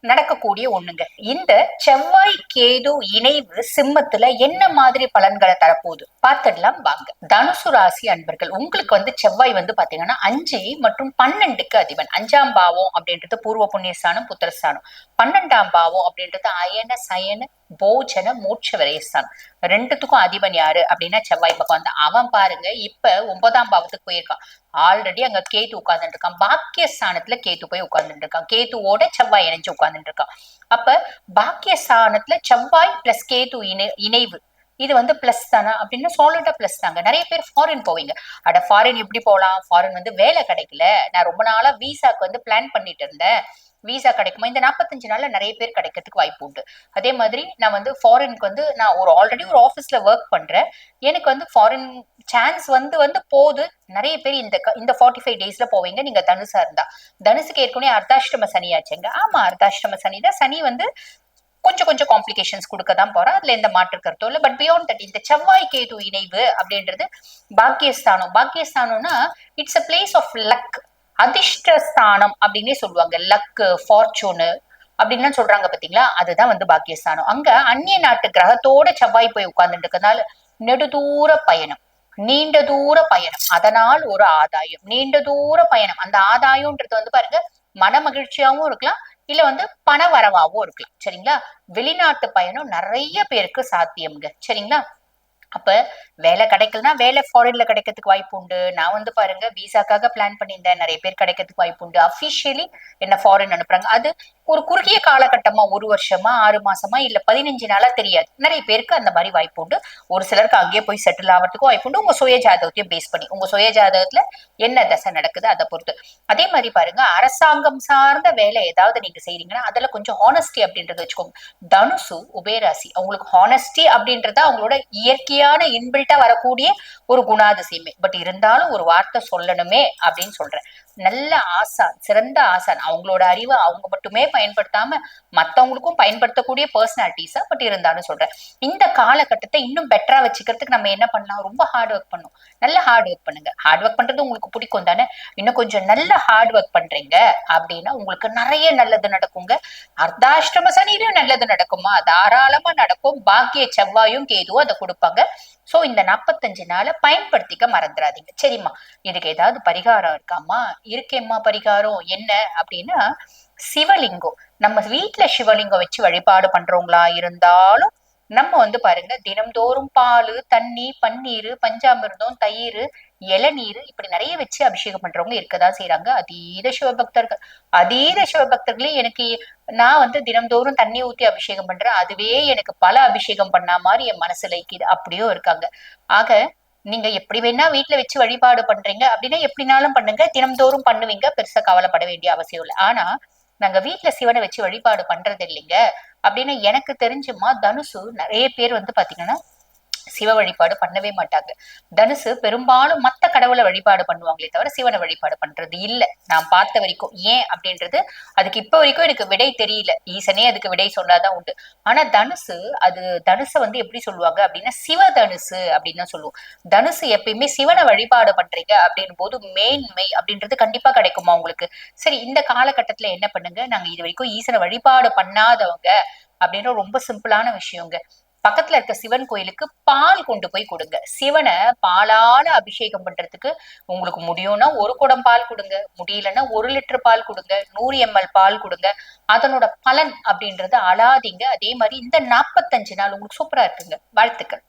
நடக்கக்கூடிய ஒண்ணுங்க. இந்த செவ்வாய் கேது இணைவு சிம்மத்துல என்ன மாதிரி பலன்களை தரப்போகுது? பார்த்துடலாம் வாங்க. தனுசு ராசி அன்பர்கள் உங்களுக்கு வந்து செவ்வாய் வந்து பாத்தீங்கன்னா அஞ்சு மற்றும் பன்னெண்டுக்கு அதிபன். அஞ்சாம் பாவம் அப்படின்றது பூர்வ புண்ணியஸ்தானம் புத்திரஸ்தானம். பன்னெண்டாம் பாவம் அப்படின்றது அயன சயன போஜன மோட்ச ரெண்டுத்துக்கும் அதிபன் யாரு அப்படின்னா செவ்வாய் பகவான் தான். அவன் பாருங்க இப்ப ஒன்பதாம் பாவத்துக்கு போயிருக்கான். ஆல்ரெடி அங்க கேத்து உட்கார்ந்துட்டு இருக்கான். பாக்கிய ஸ்தானத்துல கேத்து போய் உட்கார்ந்துட்டு இருக்கான். கேத்துவோட செவ்வாய் இணைஞ்சு உட்கார்ந்துட்டு இருக்கான். அப்ப பாக்கிய ஸ்தானத்துல செவ்வாய் பிளஸ் கேத்து இணை இணைவு. இது வந்து பிளஸ் தானா? அப்படின்னு சாலிடா பிளஸ் தாங்க. நிறைய பேர் ஃபாரின் போவீங்க. அட ஃபாரின் எப்படி போகலாம் ஃபாரின் வந்து வேலை கிடைக்கல. நான் ரொம்ப நாளா விசாக்கு வந்து பிளான் பண்ணிட்டு இருந்தேன். விசா கிடைக்குமா இந்த நாற்பத்தஞ்சு நாள்ல நிறைய பேர் கிடைக்கிறதுக்கு வாய்ப்பு உண்டு. அதே மாதிரி நான் வந்து ஃபாரினுக்கு வந்து நான் ஒரு ஆல்ரெடி ஒரு ஆஃபீஸ்ல ஒர்க் பண்றேன். எனக்கு வந்து ஃபாரின் சான்ஸ் வந்து வந்து போகுது. நிறைய பேர் இந்த இந்த ஃபார்ட்டி ஃபைவ் டேஸ்ல போவீங்க. நீங்க தனுசா இருந்தா. தனுசுக்கு ஏற்கனவே அர்த்தாஷ்டம சனியாச்சுங்க. ஆமா அர்த்தாஷ்டம சனி தான் சனி வந்து கொஞ்சம் கொஞ்சம் காம்ப்ளிகேஷன்ஸ் கொடுக்க தான் போறோம். அதுல எந்த மாற்று கருத்தும் இல்லை. பட் பியாண்ட் தட் இந்த செவ்வாய் கேது இணைவு அப்படின்றது பாக்கியஸ்தானம். பாக்கியஸ்தானம்னா it's a place of luck அதிர்ஷ்டஸ்தானம் அப்படின்னே சொல்லுவாங்க. லக்கு ஃபார்ச்சூனு அப்படின்னு சொல்றாங்க பாத்தீங்களா? அதுதான் வந்து பாக்கியஸ்தானம். அங்க அந்நிய நாட்டு கிரகத்தோட செவ்வாய் போய் உட்கார்ந்துட்டு இருக்கனால நெடுதூர பயணம். நீண்ட தூர பயணம். அதனால் ஒரு ஆதாயம். நீண்ட தூர பயணம். அந்த ஆதாயம்ன்றது வந்து பாருங்க மன மகிழ்ச்சியாவும் இருக்கலாம் இல்ல வந்து பண வரவாவும் இருக்கலாம். சரிங்களா? வெளிநாட்டு பயணம் நிறைய பேருக்கு சாத்தியம்ங்க. சரிங்களா? அப்ப வேலை கிடைக்கலன்னா வேலை ஃபாரின்ல கிடைக்கிறதுக்கு வாய்ப்பு உண்டு. நான் வந்து பாருங்க விசாக்காக பிளான் பண்ணியிருந்தேன். நிறைய பேர் கிடைக்கிறதுக்கு வாய்ப்பு உண்டு. அஃபிஷியலி என்ன ஃபாரின் அனுப்புறாங்க. அது ஒரு குறுகிய காலகட்டமா ஒரு வருஷமா ஆறு மாசமா இல்ல பதினஞ்சு நாளா தெரியாது. நிறைய பேருக்கு அந்த மாதிரி வாய்ப்பு உண்டு. ஒரு சிலருக்கு அங்கேயே போய் செட்டில் ஆகிறதுக்கும் வாய்ப்பு உண்டு. உங்க சுய ஜாதகத்தையும் பேஸ் பண்ணி உங்க சுய ஜாதகத்துல என்ன தசை நடக்குது அதை பொறுத்து. அதே மாதிரி பாருங்க அரசாங்கம் சார்ந்த வேலை ஏதாவது நீங்க செய்றீங்கன்னா அதுல கொஞ்சம் ஹானஸ்டி அப்படின்றத வச்சுக்கோங்க. தனுசு உபயராசி அவங்களுக்கு ஹானஸ்டி அப்படின்றத அவங்களோட இயற்கையான இன்பில்ட்டா வரக்கூடிய ஒரு குணாதிசயமே. பட் இருந்தாலும் ஒரு வார்த்தை சொல்லணுமே அப்படின்னு சொல்றேன். நல்ல ஆசான் சிறந்த ஆசான் அவங்களோட அறிவை அவங்க மட்டுமே பயன்படுத்தாம மத்தவங்களுக்கும் பயன்படுத்தக்கூடிய பர்சனாலிட்டிஸா பட் இருந்தாலும் சொல்றேன். இந்த காலகட்டத்தை இன்னும் பெட்டரா வச்சுக்கிறதுக்கு நம்ம என்ன பண்ணலாம்? ரொம்ப ஹார்ட் ஒர்க் பண்ணும். நல்ல ஹார்ட் ஒர்க் பண்ணுங்க. ஹார்ட் ஒர்க் பண்றது உங்களுக்கு பிடிக்கும் தானே? இன்னும் கொஞ்சம் நல்ல ஹார்ட் ஒர்க் பண்றீங்க அப்படின்னா உங்களுக்கு நிறைய நல்லது நடக்குங்க. அர்த்தாஷ்டம சனியிலும் நல்லது நடக்குமா? தாராளமா நடக்கும். பாக்கிய செவ்வாயும் கேதுவும் அதை கொடுப்பாங்க. சோ இந்த நாற்பத்தஞ்சு நாளை பயன்படுத்திக்க மறந்துடாதீங்க. சரிம்மா. இதுக்கு ஏதாவது பரிகாரம் இருக்காமா? இருக்கேம்மா பரிகாரம் என்ன அப்படின்னா சிவலிங்கம். நம்ம வீட்டுல சிவலிங்கம் வச்சு வழிபாடு பண்றவங்களா இருந்தாலும் நம்ம வந்து பாருங்க தினம்தோறும் பால் தண்ணி பன்னீர் பஞ்சாமிர்தம் தயிர் இளநீர் இப்படி நிறைய வச்சு அபிஷேகம் பண்றவங்க இருக்கதான் செய்யறாங்க அதீத சிவபக்தர்கள். அதீத சிவபக்தர்களே எனக்கு நான் வந்து தினம்தோறும் தண்ணி ஊத்தி அபிஷேகம் பண்றேன். அதுவே எனக்கு பல அபிஷேகம் பண்ண மாதிரி என் மனசுல இருக்குது அப்படியும் இருக்காங்க. ஆக நீங்க எப்படி வேணா வீட்டுல வச்சு வழிபாடு பண்றீங்க. அப்படின்னா எப்படினாலும் பண்ணுங்க. தினம்தோறும் பண்ணுவீங்க. பெருசா கவலைப்பட வேண்டிய அவசியம் இல்லை. ஆனா நாங்க வீட்டுல சிவனை வச்சு வழிபாடு பண்றது இல்லைங்க. அப்படின்னு எனக்கு தெரிஞ்சுமா தனுசு நிறைய பேர் வந்து பாத்தீங்கன்னா சிவ வழிபாடு பண்ணவே மாட்டாங்க. தனுசு பெரும்பாலும் மத்த கடவுளை வழிபாடு பண்ணுவாங்களே தவிர சிவனை வழிபாடு பண்றது இல்ல. நான் பார்த்த வரைக்கும். ஏன் அப்படின்றது அதுக்கு இப்ப வரைக்கும் எனக்கு விடை தெரியல. ஈசனே அதுக்கு விடை சொன்னாதான் உண்டு. ஆனா தனுசு அது தனுசை வந்து எப்படி சொல்லுவாங்க அப்படின்னா சிவ தனுசு அப்படின்னு தான் சொல்லுவோம். தனுசு எப்பயுமே சிவனை வழிபாடு பண்றீங்க அப்படின் போது மேன்மை அப்படின்றது கண்டிப்பா கிடைக்குமா உங்களுக்கு? சரி இந்த காலகட்டத்துல என்ன பண்ணுங்க? நாங்க இது வரைக்கும் ஈசனை வழிபாடு பண்ணாதவங்க அப்படின்ற ரொம்ப சிம்பிளான விஷயங்க. பக்கத்துல இருக்க சிவன் கோயிலுக்கு பால் கொண்டு போய் கொடுங்க. சிவனை பாலால அபிஷேகம் பண்றதுக்கு உங்களுக்கு முடியும்னா ஒரு குடம் பால் கொடுங்க. முடியலன்னா ஒரு லிட்டர் பால் கொடுங்க. நூறு எம்எல் பால் கொடுங்க. அதனோட பலன் அப்படின்றத அழாதீங்க அதே மாதிரி இந்த நாற்பத்தஞ்சு நாள் உங்களுக்கு சூப்பரா இருக்குங்க. வாழ்த்துக்கள்.